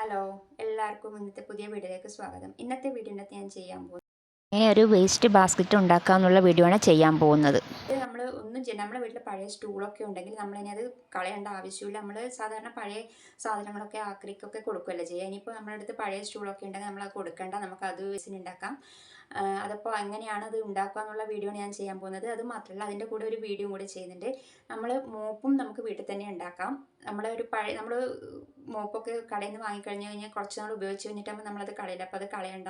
Hello എല്ലാവർക്കും ഇന്നത്തെ പുതിയ വീഡിയോയിലേക്ക് സ്വാഗതം. ഇന്നത്തെ വീഡിയോ ഞാൻ ചെയ്യാൻ പോകുന്നത് ഇങ്ങനെ ഒരു വേസ്റ്റ് ബാസ്ക്കറ്റ് ഉണ്ടാക്കാന്നുള്ള വീഡിയോ ആണ് ചെയ്യാൻ പോകുന്നത്. നമ്മൾ ഒന്നും ചെയ്യും നമ്മുടെ വീട്ടിൽ പഴയ സ്റ്റൂളൊക്കെ ഉണ്ടെങ്കിൽ നമ്മളിനി അത് കളയേണ്ട ആവശ്യമില്ല. നമ്മൾ സാധാരണ പഴയ സാധനങ്ങളൊക്കെ ആക്രിക്കൊക്കെ കൊടുക്കുകയല്ലേ ചെയ്യുക. ഇനിയിപ്പോൾ നമ്മുടെ അടുത്ത് പഴയ സ്റ്റൂളൊക്കെ ഉണ്ടെങ്കിൽ നമ്മൾ അത് കൊടുക്കേണ്ട. നമുക്ക് അത് വെച്ചിട്ടുണ്ടാക്കാം അതപ്പോൾ എങ്ങനെയാണ് അത് ഉണ്ടാക്കുക എന്നുള്ള വീഡിയോ ഞാൻ ചെയ്യാൻ പോകുന്നത്. അത് മാത്രമല്ല അതിന്റെ കൂടെ ഒരു വീഡിയോ കൂടെ ചെയ്യുന്നുണ്ട്. നമ്മൾ മോപ്പും നമുക്ക് വീട്ടിൽ തന്നെ ഉണ്ടാക്കാം നമ്മുടെ ഒരു പഴയ നമ്മൾ മോപ്പൊക്കെ കടയിൽ നിന്ന് വാങ്ങിക്കഴിഞ്ഞ് കഴിഞ്ഞാൽ കുറച്ച് നാൾ ഉപയോഗിച്ച് കഴിഞ്ഞിട്ടാകുമ്പോൾ നമ്മളത് കളയില്ല അപ്പോൾ അത് കളയണ്ട.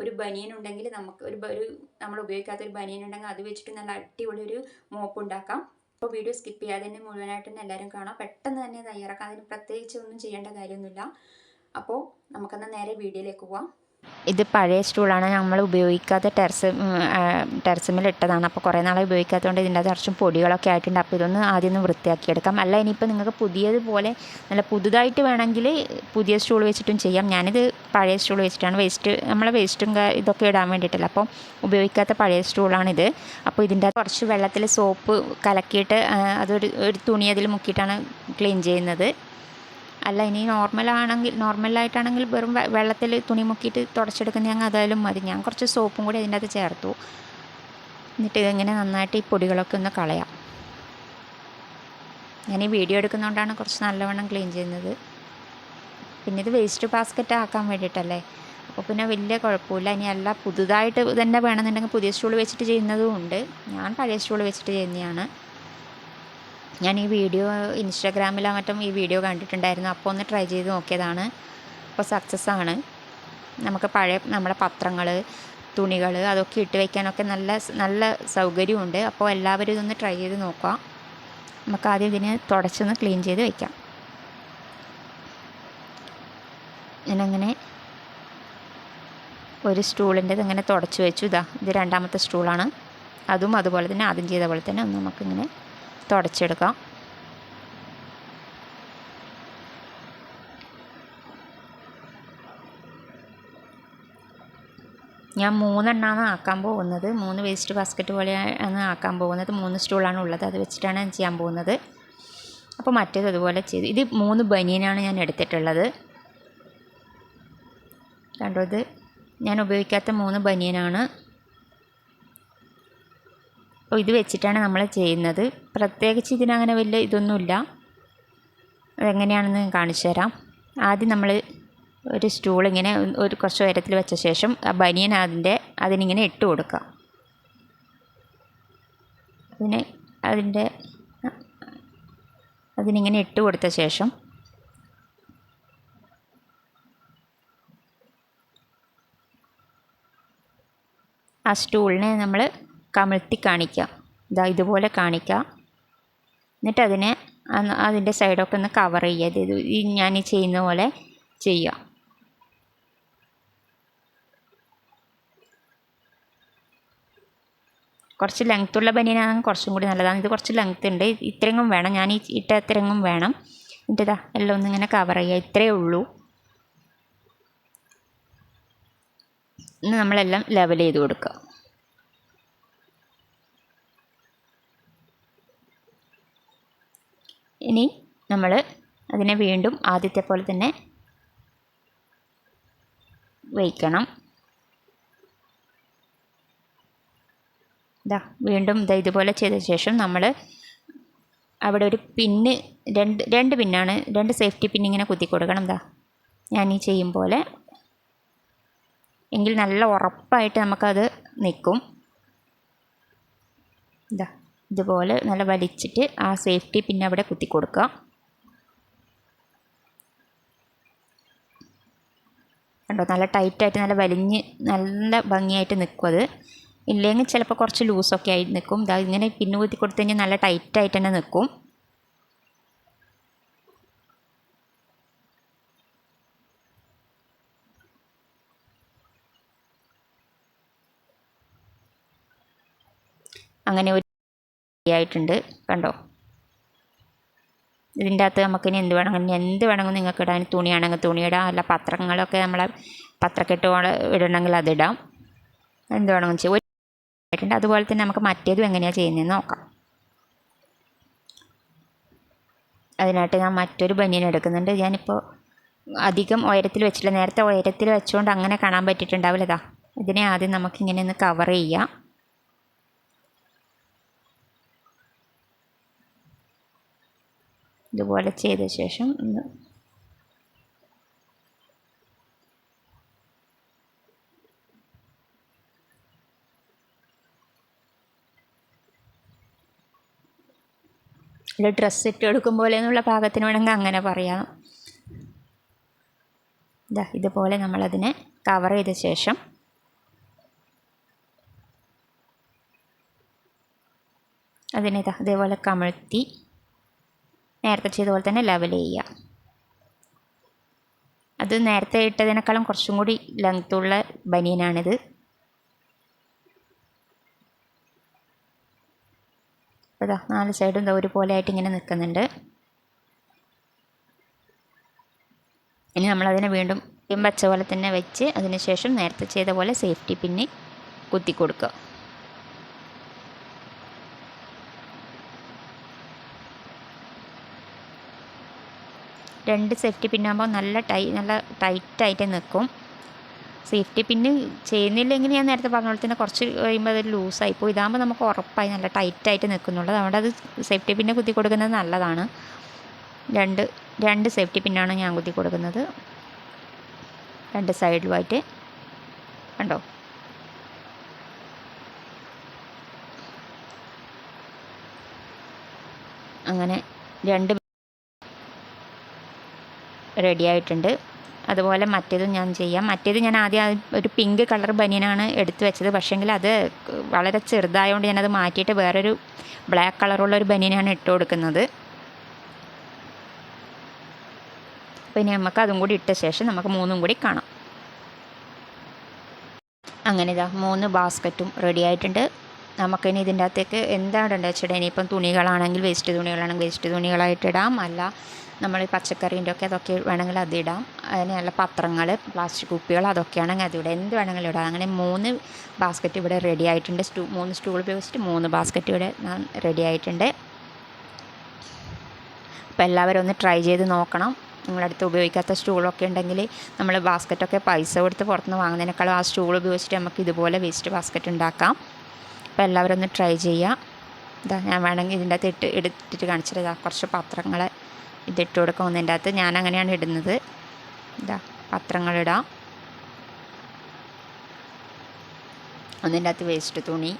ഒരു ബനിയൻ ഉണ്ടെങ്കിൽ നമുക്ക് ഒരു ഒരു നമ്മൾ ഉപയോഗിക്കാത്ത ഒരു ബനിയൻ ഉണ്ടെങ്കിൽ അത് വെച്ചിട്ട് നല്ല അടിപൊളി ഒരു മോപ്പ് ഉണ്ടാക്കാം. അപ്പോൾ വീഡിയോ സ്കിപ്പ് ചെയ്യാതെ തന്നെ മുഴുവനായിട്ട് തന്നെ എല്ലാവരും കാണാം. പെട്ടെന്ന് തന്നെ തയ്യാറാക്കാം. അതിന് പ്രത്യേകിച്ച് ഒന്നും ചെയ്യേണ്ട കാര്യമൊന്നുമില്ല. അപ്പോൾ നമുക്കെന്നാൽ നേരെ വീഡിയോയിലേക്ക് പോവാം. ഇത് പഴയ സ്റ്റൂളാണ് നമ്മൾ ഉപയോഗിക്കാത്ത ടെറസ് ടെറസിമിൽ ഇട്ടതാണ്. അപ്പോൾ കുറേ നാളെ ഉപയോഗിക്കാത്തതുകൊണ്ട് ഇതിന്റെ അകത്ത് കുറച്ചും പൊടികളൊക്കെ ആയിട്ടുണ്ട്. അപ്പോൾ ഇതൊന്ന് ആദ്യം ഒന്ന് വൃത്തിയാക്കി എടുക്കാം. അല്ല ഇനിയിപ്പോൾ നിങ്ങൾക്ക് പുതിയതുപോലെ നല്ല പുതുതായിട്ട് വേണമെങ്കിൽ പുതിയ സ്റ്റൂൾ വെച്ചിട്ടും ചെയ്യാം. ഞാനിത് പഴയ സ്റ്റൂൾ വെച്ചിട്ടാണ്. വേസ്റ്റ് നമ്മളെ വേസ്റ്റും ഇതൊക്കെ ഇടാൻ വേണ്ടിയിട്ടില്ല. അപ്പോൾ ഉപയോഗിക്കാത്ത പഴയ സ്റ്റൂളാണിത് അപ്പോൾ ഇതിന്റെ കുറച്ച് വെള്ളത്തിൽ സോപ്പ് കലക്കിയിട്ട് അതൊരു ഒരു തുണി അതിൽ മുക്കിയിട്ടാണ് ക്ലീൻ ചെയ്യുന്നത്. അല്ല ഇനി നോർമലാണെങ്കിൽ നോർമലായിട്ടാണെങ്കിൽ വെറും വെള്ളത്തിൽ തുണി മുക്കിയിട്ട് തുടച്ചെടുക്കുന്ന ഞങ്ങൾ അതായാലും മതി. ഞാൻ കുറച്ച് സോപ്പും കൂടി അതിന്റെ അകത്ത് ചേർത്തു. എന്നിട്ട് ഇതിങ്ങനെ നന്നായിട്ട് ഈ പൊടികളൊക്കെ ഒന്ന് കളയാം. ഞാൻ ഈ വീഡിയോ എടുക്കുന്നതുകൊണ്ടാണ് കുറച്ച് നല്ലവണ്ണം ക്ലീൻ ചെയ്യുന്നത്. പിന്നെ ഇത് വേസ്റ്റ് ബാസ്ക്കറ്റ് ആക്കാൻ വേണ്ടിയിട്ടല്ലേ? അപ്പോൾ പിന്നെ വലിയ കുഴപ്പമില്ല. ഇനി അല്ല പുതുതായിട്ട് തന്നെ വേണമെന്നുണ്ടെങ്കിൽ പുതിയ സ്റ്റൂൾ വെച്ചിട്ട് ചെയ്യുന്നതും ഉണ്ട്. ഞാൻ പഴയ സ്റ്റൂൾ വെച്ചിട്ട് ചെയ്യുന്നതാണ്. ഞാൻ ഈ വീഡിയോ ഇൻസ്റ്റാഗ്രാമിലോ മറ്റും ഈ വീഡിയോ കണ്ടിട്ടുണ്ടായിരുന്നു. അപ്പോൾ ഒന്ന് ട്രൈ ചെയ്ത് നോക്കിയതാണ്. അപ്പോൾ സക്സസ് ആണ്. നമുക്ക് പഴയ നമ്മുടെ പത്രങ്ങൾ തുണികൾ അതൊക്കെ ഇട്ട് വയ്ക്കാനൊക്കെ നല്ല നല്ല സൗകര്യമുണ്ട്. അപ്പോൾ എല്ലാവരും ഇതൊന്ന് ട്രൈ ചെയ്ത് നോക്കുക നമുക്ക് ആദ്യം ഇതിന് തുടച്ചൊന്ന് ക്ലീൻ ചെയ്ത് വയ്ക്കാം ഞാനങ്ങനെ ഒരു സ്റ്റൂളിന്റെ ഇങ്ങനെ തുടച്ച് വെച്ചു. ഇതാ ഇത് രണ്ടാമത്തെ സ്റ്റൂളാണ് അതും അതുപോലെ തന്നെ ആദ്യം ചെയ്ത പോലെ തന്നെ ഒന്ന് നമുക്കിങ്ങനെ തുടച്ചെടുക്കാം. ഞാൻ മൂന്നെണ്ണമാണ് ആക്കാൻ പോകുന്നത്. മൂന്ന് വേസ്റ്റ് ബാസ്ക്കറ്റ് പോലെയാണ് ആക്കാൻ പോകുന്നത്. മൂന്ന് സ്റ്റൂളാണ് ഉള്ളത്. അത് വെച്ചിട്ടാണ് ഞാൻ ചെയ്യാൻ പോകുന്നത്. അപ്പോൾ മറ്റേത് അതുപോലെ ചെയ്തു. ഇത് മൂന്ന് ബനിയനാണ് ഞാൻ എടുത്തിട്ടുള്ളത്. കണ്ടോ ഇത്? ഞാൻ ഉപയോഗിക്കാത്ത മൂന്ന് ബനിയനാണ് അപ്പോൾ ഇത് വെച്ചിട്ടാണ് നമ്മൾ ചെയ്യുന്നത്. പ്രത്യേകിച്ച് ഇതിനങ്ങനെ വലിയ ഇതൊന്നുമില്ല. അതെങ്ങനെയാണെന്ന് കാണിച്ചു തരാം. ആദ്യം നമ്മൾ ഒരു സ്റ്റൂൾ ഇങ്ങനെ ഒരു കുറച്ച് ഉയരത്തിൽ വെച്ച ശേഷം ആ ബനിയൻ അതിന്റെ അതിനിങ്ങനെ ഇട്ട് കൊടുക്കുക. അതിന് അതിന്റെ അതിനിങ്ങനെ ഇട്ട് കൊടുത്ത ശേഷം ആ സ്റ്റൂളിനെ നമ്മൾ കമിഴ്ത്തി കാണിക്കുക ഇതാ ഇതുപോലെ കാണിക്കുക എന്നിട്ട് അതിനെ അതിന്റെ സൈഡൊക്കെ ഒന്ന് കവർ ചെയ്യുക. ഇത് ഞാൻ ചെയ്യുന്ന പോലെ ചെയ്യുക. കുറച്ച് ലെങ്ത്തുള്ള ബനിയനാണെങ്കിൽ കുറച്ചും കൂടി നല്ലതാണ്. ഇത് കുറച്ച് ലെങ്ത്ത് ഉണ്ട്. ഇത്രയെങ്കിലും വേണം. ഞാൻ ഈ ഇട്ട ഇത്രയെങ്കിലും വേണം. എന്നിട്ട് ഇതാ എല്ലാം ഒന്നിങ്ങനെ കവർ ചെയ്യുക. ഇത്രയേ ഉള്ളൂ. നമ്മളെല്ലാം ലെവൽ ചെയ്ത് കൊടുക്കുക. ഇനി നമ്മൾ അതിനെ വീണ്ടും ആദ്യത്തെ പോലെ തന്നെ വയ്ക്കണം. ഇതാ വീണ്ടും ഇതാ ഇതുപോലെ ചെയ്ത ശേഷം നമ്മൾ അവിടെ ഒരു പിന്ന് രണ്ട് രണ്ട് പിന്നാണ് രണ്ട് സേഫ്റ്റി പിൻ ഇങ്ങനെ കുത്തി കൊടുക്കണം ഇതാ ഞാൻ ഈ ചെയ്യും പോലെ. എങ്കിൽ നല്ല ഉറപ്പായിട്ട് നമുക്കത് നിൽക്കും. ഇതാ ഇതുപോലെ നല്ല വലിച്ചിട്ട് ആ സേഫ്റ്റി പിന്നെ അവിടെ കുത്തി കൊടുക്കുക കണ്ടോ? നല്ല ടൈറ്റായിട്ട് നല്ല വലിഞ്ഞ് നല്ല ഭംഗിയായിട്ട് നിൽക്കും അത്. ഇല്ലെങ്കിൽ ചിലപ്പോൾ കുറച്ച് ലൂസൊക്കെ ആയി നിൽക്കും. ഇതാ ഇങ്ങനെ പിന്നു കുത്തി കൊടുത്തു കഴിഞ്ഞാൽ നല്ല ടൈറ്റായിട്ട് തന്നെ നിൽക്കും. അങ്ങനെ ഒരു ആയിട്ടുണ്ട് കണ്ടോ? ഇതിന്റെ അകത്ത് നമുക്കിനി എന്ത് വേണമെങ്കിലും എന്ത് വേണമെങ്കിലും നിങ്ങൾക്ക് ഇടാൻ തുണിയാണെങ്കിൽ തുണി ഇടാം. അല്ല പത്രങ്ങളൊക്കെ നമ്മളെ പത്രക്കെട്ട് ഇടണമെങ്കിൽ അതിടാം എന്ത് വേണമെങ്കിലും ചെയ്യും. അതുപോലെ തന്നെ നമുക്ക് മറ്റേതും എങ്ങനെയാണ് ചെയ്യുന്നതെന്ന് നോക്കാം. അതിനായിട്ട് ഞാൻ മറ്റൊരു ബനിയൻ എടുക്കുന്നുണ്ട്. ഞാനിപ്പോൾ അധികം ഉയരത്തിൽ വെച്ചിട്ടില്ല. നേരത്തെ ഉയരത്തിൽ വെച്ചുകൊണ്ട് അങ്ങനെ കാണാൻ പറ്റിയിട്ടുണ്ടാവില്ല ഇതാ ഇതിനെ ആദ്യം നമുക്കിങ്ങനെ ഒന്ന് കവർ ചെയ്യാം. ഇതുപോലെ ചെയ്ത ശേഷം ഒന്ന് ഡ്രസ്സ് ഇട്ട് കൊടുക്കും എന്നുള്ള പാകത്തിന് വേണമെങ്കിൽ അങ്ങനെ പറയാം. ഇതാ ഇതുപോലെ നമ്മളതിനെ കവർ ചെയ്ത ശേഷം അതിനെ ഇതാ ഇതേപോലെ കമഴ്ത്തി നേരത്തെ ചെയ്ത പോലെ തന്നെ ലെവൽ ചെയ്യുക. അത് നേരത്തെ ഇട്ടതിനേക്കാളും കുറച്ചും കൂടി ലെങ്ത്തുള്ള ബനിയനാണിത് അപ്പോൾ ഇതാ നാല് സൈഡും ഇതാ ഒരുപോലെ ആയിട്ട് ഇങ്ങനെ നിൽക്കുന്നുണ്ട് ഇനി നമ്മളതിനെ വീണ്ടും വെച്ച പോലെ തന്നെ വെച്ച് അതിനുശേഷം നേരത്തെ ചെയ്ത പോലെ സേഫ്റ്റി പിന്നെ കുത്തി കൊടുക്കുക. രണ്ട് സേഫ്റ്റി പിന്നാകുമ്പോൾ നല്ല ടൈ നല്ല ടൈറ്റായിട്ട് നിൽക്കും സേഫ്റ്റി പിന്ന് ചെയ്യുന്നില്ലെങ്കിൽ ഞാൻ നേരത്തെ പറഞ്ഞ പോലെ തന്നെ കുറച്ച് കഴിയുമ്പോൾ അത് ലൂസായി പോയി ഇതാകുമ്പോൾ നമുക്ക് ഉറപ്പായി നല്ല ടൈറ്റായിട്ട് നിൽക്കുന്നുള്ളൂ അതുകൊണ്ട് അത് സേഫ്റ്റി പിന്നെ കുത്തി കൊടുക്കുന്നത് നല്ലതാണ്. രണ്ട് രണ്ട് സേഫ്റ്റി പിന്നാണ് ഞാൻ കുത്തി കൊടുക്കുന്നത്. രണ്ട് സൈഡിലുമായിട്ട് കണ്ടോ? അങ്ങനെ രണ്ട് റെഡി ആയിട്ടുണ്ട്. അതുപോലെ മറ്റേതും ഞാൻ ചെയ്യാം. മറ്റേത് ഞാൻ ആദ്യം ഒരു പിങ്ക് കളർ ബനിയനാണ് എടുത്തു വെച്ചത്. പക്ഷേങ്കിൽ അത് വളരെ ചെറുതായതുകൊണ്ട് ഞാനത് മാറ്റിയിട്ട് വേറൊരു ബ്ലാക്ക് കളറുള്ള ഒരു ബനിയനാണ് ഇട്ട് കൊടുക്കുന്നത്. പിന്നെ നമുക്ക് അതും കൂടി ഇട്ട ശേഷം നമുക്ക് മൂന്നും കൂടി കാണാം. അങ്ങനെ ഇതാ മൂന്ന് ബാസ്ക്കറ്റും റെഡി ആയിട്ടുണ്ട്. നമുക്കിനി ഇതിന്റെ അകത്തേക്ക് എന്താണ് വെച്ചിട്ട് ഇനിയിപ്പം തുണികളാണെങ്കിൽ വേസ്റ്റ് തുണികളാണെങ്കിൽ വേസ്റ്റ് തുണികളായിട്ടിടാം അല്ല നമ്മൾ പച്ചക്കറീന്റെ ഒക്കെ അതൊക്കെ വേണമെങ്കിൽ അതിടാം. അതിനുള്ള പത്രങ്ങൾ പ്ലാസ്റ്റിക് കുപ്പികൾ അതൊക്കെയാണെങ്കിൽ അതിവിടെ എന്ത് വേണമെങ്കിലും ഇടാം. അങ്ങനെ മൂന്ന് ബാസ്ക്കറ്റ് ഇവിടെ റെഡി ആയിട്ടുണ്ട്. സ്റ്റൂ മൂന്ന് സ്റ്റൂൾ ഉപയോഗിച്ചിട്ട് മൂന്ന് ബാസ്ക്കറ്റ് ഇവിടെ റെഡി ആയിട്ടുണ്ട്. അപ്പോൾ എല്ലാവരും ഒന്ന് ട്രൈ ചെയ്ത് നോക്കണം. നിങ്ങളുടെ അടുത്ത് ഉപയോഗിക്കാത്ത സ്റ്റൂളൊക്കെ ഉണ്ടെങ്കിൽ നമ്മൾ ബാസ്ക്കറ്റൊക്കെ പൈസ കൊടുത്ത് പുറത്തുനിന്ന് വാങ്ങുന്നതിനേക്കാളും ആ സ്റ്റൂൾ ഉപയോഗിച്ചിട്ട് നമുക്ക് ഇതുപോലെ വേസ്റ്റ് ബാസ്ക്കറ്റ് ഉണ്ടാക്കാം. അപ്പോൾ എല്ലാവരും ഒന്ന് ട്രൈ ചെയ്യുക. ഇതാ ഞാൻ വേണമെങ്കിൽ ഇതിന്റെ അകത്ത് ഇട്ട് എടുത്തിട്ട് കാണിച്ചിട്ട് കുറച്ച് പത്രങ്ങൾ ഇതിട്ട് കൊടുക്കാം ഒന്നിന്റെ അകത്ത് ഞാൻ അങ്ങനെയാണ് ഇടുന്നത്. ഇതാ പത്രങ്ങളിടാം. ഒന്നിന്റെ അകത്ത് വേസ്റ്റ് തുണി.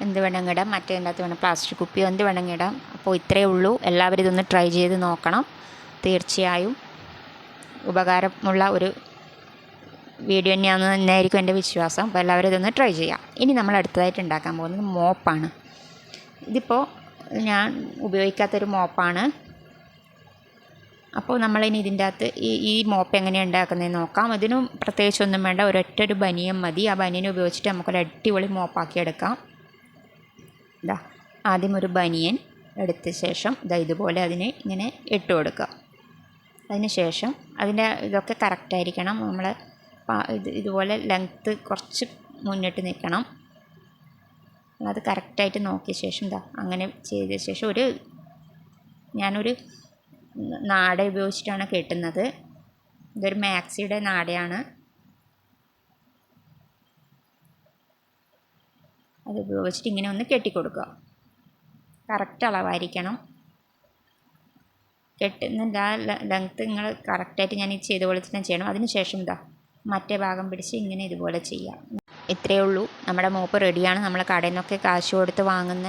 എന്ത് വേണമെങ്കിൽ ഇടാം. മറ്റേതിന്റെ അകത്ത് വേണം പ്ലാസ്റ്റിക് കുപ്പിയോ എന്ത് വേണമെങ്കിൽ ഇടാം. അപ്പോൾ ഇത്രയേ ഉള്ളൂ. എല്ലാവരും ഇതൊന്ന് ട്രൈ ചെയ്ത് നോക്കണം. തീർച്ചയായും ഉപകാരമുള്ള ഒരു വീഡിയോ തന്നെയാണെന്ന് തന്നെയായിരിക്കും എന്റെ വിശ്വാസം. അപ്പോൾ എല്ലാവരും ഇതൊന്ന് ട്രൈ ചെയ്യാം. ഇനി നമ്മൾ അടുത്തതായിട്ട് ഉണ്ടാക്കാൻ പോകുന്നത് മോപ്പാണ്. ഇതിപ്പോൾ ഞാൻ ഉപയോഗിക്കാത്തൊരു മോപ്പാണ്. അപ്പോൾ നമ്മളിനി ഇതിന്റെ അകത്ത് ഈ ഈ മോപ്പ് എങ്ങനെയാണ് ഉണ്ടാക്കുന്നതെന്ന് നോക്കാം. ഇതിനും പ്രത്യേകിച്ചൊന്നും വേണ്ട. ഒരൊറ്റ ഒരു ബനിയൻ മതി. ആ ബനിയൻ ഉപയോഗിച്ചിട്ട് നമുക്കൊരു അടിപൊളി മോപ്പാക്കി എടുക്കാം. ഇതാ ആദ്യം ഒരു ബനിയൻ എടുത്ത ശേഷം ഇതാ ഇതുപോലെ അതിന് ഇങ്ങനെ ഇട്ട് കൊടുക്കുക. അതിന് ശേഷം അതിന്റെ ഇതൊക്കെ കറക്റ്റായിരിക്കണം നമ്മൾ ഇത് ഇതുപോലെ ലെങ്ത്ത് കുറച്ച് മുന്നിട്ട് നിൽക്കണം. അത് കറക്റ്റായിട്ട് നോക്കിയ ശേഷം ഇതാ അങ്ങനെ ചെയ്ത ശേഷം ഒരു ഞാനൊരു നാട ഉപയോഗിച്ചിട്ടാണ് കെട്ടുന്നത്. ഇതൊരു മാക്സിയുടെ നാടയാണ്. അത് ഉപയോഗിച്ചിട്ട് ഇങ്ങനെ ഒന്ന് കെട്ടിക്കൊടുക്കുക. കറക്റ്റ് അളവായിരിക്കണം. കെട്ടുന്നില്ല ലെങ്ത്ത് നിങ്ങൾ കറക്റ്റായിട്ട് ഞാൻ ഈ ചെയ്ത പോലെ തന്നെ ചെയ്യണം. അതിന് ശേഷം ഇതാ മറ്റേ ഭാഗം പിടിച്ച് ഇങ്ങനെ ഇതുപോലെ ചെയ്യാം. ഇത്രയേ ഉള്ളൂ. നമ്മുടെ മോപ്പ് റെഡിയാണ്. നമ്മൾ കടയിൽ നിന്നൊക്കെ കാശ് കൊടുത്ത് വാങ്ങുന്ന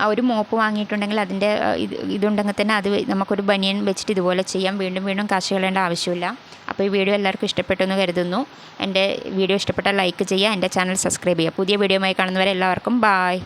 ആ ഒരു മോപ്പ് വാങ്ങിയിട്ടുണ്ടെങ്കിൽ അതിന്റെ ഇത് ഇതുണ്ടെങ്കിൽ തന്നെ അത് നമുക്കൊരു ബനിയൻ വെച്ചിട്ട് ഇതുപോലെ ചെയ്യാം. വീണ്ടും വീണ്ടും കാശ് കളയേണ്ട ആവശ്യമില്ല. അപ്പോൾ ഈ വീഡിയോ എല്ലാവർക്കും ഇഷ്ടപ്പെട്ടെന്ന് കരുതുന്നു. എന്റെ വീഡിയോ ഇഷ്ടപ്പെട്ടാൽ ലൈക്ക് ചെയ്യുക എന്റെ ചാനൽ സബ്സ്ക്രൈബ് ചെയ്യുക. പുതിയ വീഡിയോ വീഡിയോയുമായി കാണുന്നവരെ എല്ലാവർക്കും ബായ്.